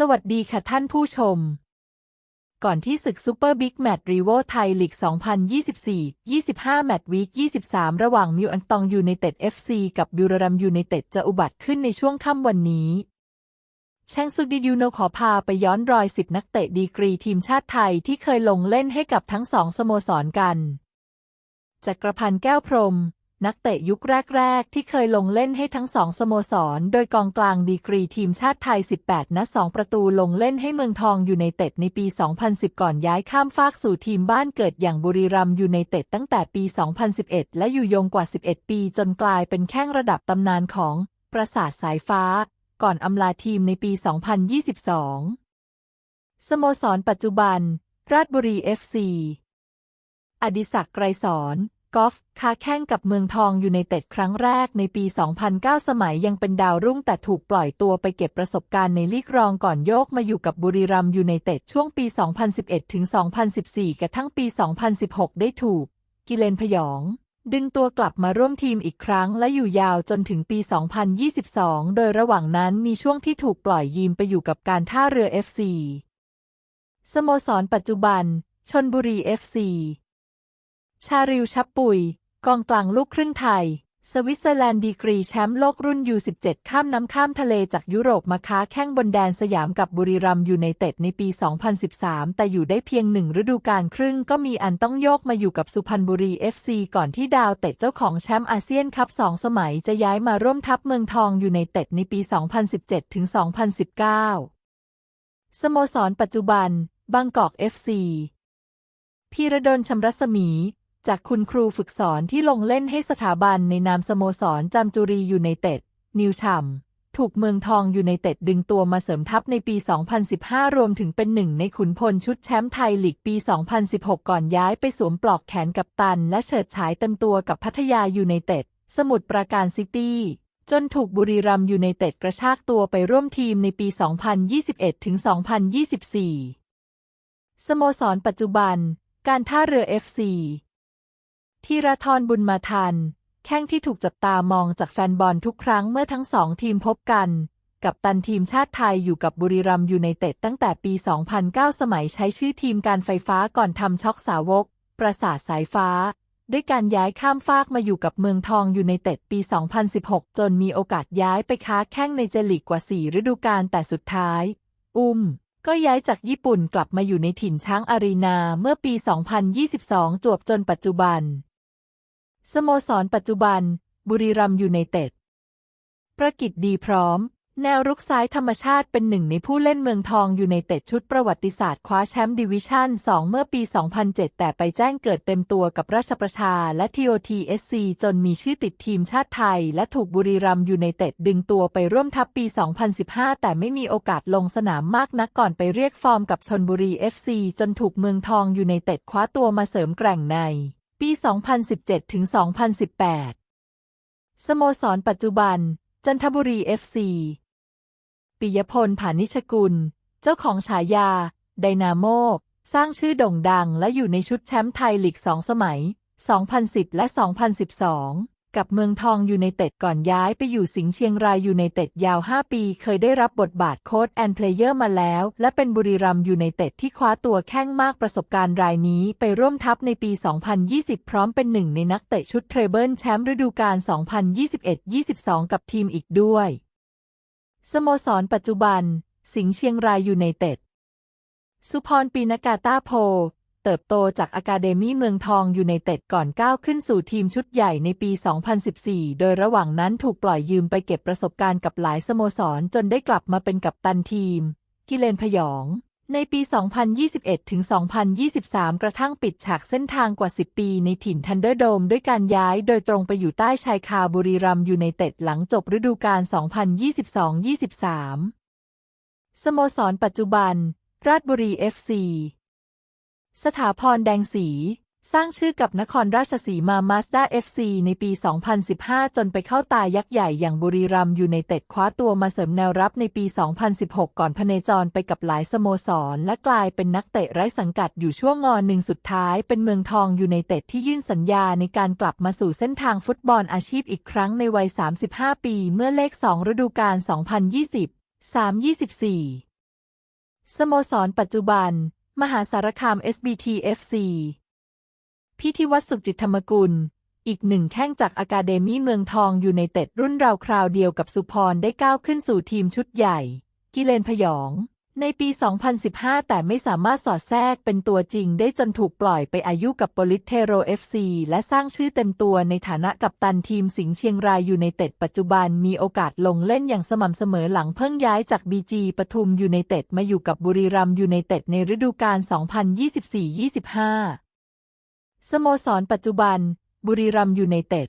สวัสดีค่ะท่านผู้ชม ก่อนที่ศึกซูเปอร์บิ๊กแมตช์รีโวไทยลีก 2024 25 แมตช์วีค 23 ระหว่างมิวอันตองยูไนเต็ด FC กับบิวรัมยูไนเต็ดจะอุบัติขึ้นในช่วงค่ำวันนี้แชงซุดิยูโนขอพาไปย้อนรอย 10 นักเตะดีกรีทีมชาติไทยที่เคยลงเล่นให้กับทั้งสองสโมสรกันจักรพันธ์แก้วพรหม นักเตะยุคแรก ๆ ที่เคยลงเล่นให้ทั้งสองสโมสร โดยกองกลางดีกรีทีมชาติไทย 18 นัด 2 ประตูลงเล่นให้เมืองทองอยูไนเต็ดในปี 2010 ก่อนย้ายข้ามฟากสู่ทีมบ้านเกิดอย่างบุรีรัมย์อยูไนเต็ดตั้งแต่ปี 2011 และอยู่ยงกว่า 11 ปีจนกลายเป็นแข้งระดับตำนานของประสาทสายฟ้า ก่อนอำลาทีมในปี 2022 สโมสรปัจจุบัน ราชบุรี FC อดิศักดิ์ไกรสอน กอล์ฟค้าแข่งกับเมืองทองอยู่ในเต็ดครั้งแรกในปี 2009 สมัยยังเป็นดาวรุ่งแต่ถูกปล่อยตัวไปเก็บประสบการณ์ในลีกรองก่อนโยกมาอยู่กับบุรีรัมย์อยูไนเต็ดช่วงปี 2011 ถึง 2014 กระทั่งปี 2016 ได้ถูก กิเลนพยอง ดึงตัวกลับมาร่วมทีมอีกครั้งและอยู่ยาวจนถึงปี 2022 โดยระหว่างนั้นมีช่วงที่ถูกปล่อยยีมไปอยู่กับการท่าเรือ FC สโมสรปัจจุบัน ชนบุรี FC ชาริวชับปุย กองกลางลูกครึ่งไทย สวิตเซอร์แลนด์ดีกรีแชมป์โลกรุ่น U17 ข้ามน้ำข้ามทะเลจากยุโรปมาค้าแข้งบนแดนสยามกับบุรีรัมย์ยูไนเต็ดในปี 2013 แต่อยู่ได้เพียงหนึ่งฤดูกาลครึ่งก็มีอันต้องโยกมาอยู่กับสุพรรณบุรี FC ก่อนที่ดาวเตะเจ้าของแชมป์อาเซียนคัพสองสมัยจะย้ายมาร่วมทัพเมืองทองยูไนเต็ดในปี 2017 ถึง 2019 สโมสรปัจจุบันบางกอก FC พีระดลชำรัศมี จากคุณครูฝึกสอนที่ลงเล่นให้สถาบันในนามสโมสรจามจุรียูไนเต็ด นิวชัมถูกเมืองทองยูไนเต็ดดึงตัวมาเสริมทัพในปี 2015 รวมถึงเป็นหนึ่งในขุนพลชุดแชมป์ไทยลีกปี 2016 ก่อนย้ายไปสวมปลอกแขนกับตัน และเฉิดฉายเต็มตัวกับพัทยายูไนเต็ด สมุทรปราการซิตี้จนถูกบุรีรัมย์ยูไนเต็ดกระชากตัวไปร่วมทีมในปี 2021 ถึง 2024 สโมสรปัจจุบัน การท่าเรือ FC ธีรทรบุญมาทัน แข้งที่ถูกจับตามองจากแฟนบอลทุกครั้งเมื่อทั้งสองทีมพบกัน กับตันทีมชาติไทยอยู่กับบุรีรัมย์ยูไนเต็ดตั้งแต่ปี 2009 สมัยใช้ชื่อทีมการไฟฟ้าก่อนทำช็อกสาวก ประสาทสายฟ้า ด้วยการย้ายข้ามฟากมาอยู่กับเมืองทองยูไนเต็ดปี 2016 จนมีโอกาสย้ายไปค้าแข้งในเจลีกกว่า 4 ฤดูกาลแต่สุดท้าย อุ้มก็ย้ายจากญี่ปุ่นกลับมาอยู่ในถิ่นช้างอารีนาเมื่อปี 2022 จวบจนปัจจุบัน สโมสรปัจจุบัน บุรีรัมย์ยูไนเต็ด ประกิตดีพร้อม แนวรุกซ้ายธรรมชาติเป็นหนึ่งในผู้เล่นเมืองทองยูไนเต็ดชุดประวัติศาสตร์คว้าแชมป์ดิวิชั่น 2 เมื่อปี 2007 แต่ไปแจ้งเกิดเต็มตัวกับราชประชาและ TOTSC จนมีชื่อติดทีมชาติไทย และถูกบุรีรัมย์ยูไนเต็ดดึงตัวไปร่วมทัพปี 2015 แต่ไม่มีโอกาสลงสนามมากนักก่อนไปเรียกฟอร์มกับชนบุรี FC จนถูกเมืองทองยูไนเต็ดคว้าตัวมาเสริมแกร่งใน ปี 2017 ถึง 2018 สโมสรปัจจุบัน จันทบุรีเอฟซีปิยพลผานิชกุล เจ้าของฉายา ไดนาโม สร้างชื่อโด่งดังและอยู่ในชุดแชมป์ไทยลีกสองสมัย 2010 และ 2012 กับเมืองทองอยูไนเต็ดก่อนย้ายไปอยู่สิงห์เชียงรายอยูไนเต็ดยาว 5 ปี เคยได้รับบทบาทโค้ชแอนเพลเยอร์มาแล้ว และเป็นบุรีรัมย์ยูไนเต็ดที่คว้าตัวแข้งมากประสบการณ์รายนี้ ไปร่วมทัพในปี 2020 พร้อมเป็นหนึ่งในนักเตะชุดเทรเบิลแชมป์ฤดูกาล 2021-22 กับทีมอีกด้วย สโมสรปัจจุบัน สิงห์เชียงรายอยูไนเต็ดสุพรปีนากาตาโพ เติบโตจากอะคาเดมี่เมืองทองอยูไนเต็ดก่อนก้าวขึ้นสู่ทีมชุดใหญ่ในปี 2014 โดยระหว่างนั้นถูกปล่อยยืมไปเก็บประสบการณ์กับหลายสโมสรจนได้กลับมาเป็นกัปตันทีม กิเลนพยอง ในปี 2021 ถึง 2023 กระทั่งปิดฉากเส้นทางกว่า 10 ปีในถิ่นทันเดอร์โดมด้วยการย้ายโดยตรงไปอยู่ใต้ชายคาบุรีรัมย์ยูไนเต็ดหลังจบฤดูกาล 2022-23 สโมสรปัจจุบัน ราชบุรี FC สถาพรแดงสี สร้างชื่อกับนครราชสีมามาสด้าเอฟซีในปี 2015 จนไปเข้าตายักษ์ใหญ่อย่างบุรีรัมย์ยูไนเต็ดคว้าตัวมาเสริมแนวรับในปี 2016 ก่อนพเนจรไปกับหลายสโมสร และกลายเป็นนักเตะไร้สังกัดอยู่ช่วงงอนหนึ่งสุดท้ายเป็นเมืองทองยูไนเต็ดที่ยื่นสัญญาในการกลับมาสู่เส้นทางฟุตบอลอาชีพอีกครั้งในวัย 35 ปี เมื่อเลข 2 ฤดูกาล 2020 3-24 สโมสรปัจจุบัน มหาสารคาม SBT FC พิธีวัฒสุขจิตธรรมกุล อีกหนึ่งแข้งจากอะคาเดมี่เมืองทองอยู่ในเต็ดรุ่นราวคราวเดียวกับสุพรได้ก้าวขึ้นสู่ทีมชุดใหญ่ กิเลนพยอง ในปี 2015 แต่ไม่สามารถสอดแทรกเป็นตัวจริงได้จนถูกปล่อยไปอายุกับโปลิสเทโร FC และสร้างชื่อเต็มตัวในฐานะกัปตันทีมสิงห์เชียงรายอยู่ในเต็ดปัจจุบันมีโอกาสลงเล่นอย่างสม่ำเสมอหลังเพิ่งย้ายจากบีจีปทุมอยูไนเต็ดมาอยู่กับบุรีรัมย์ยูไนเต็ดในฤดูกาล 2024-25 สโมสรปัจจุบัน บุรีรัมย์ยูไนเต็ด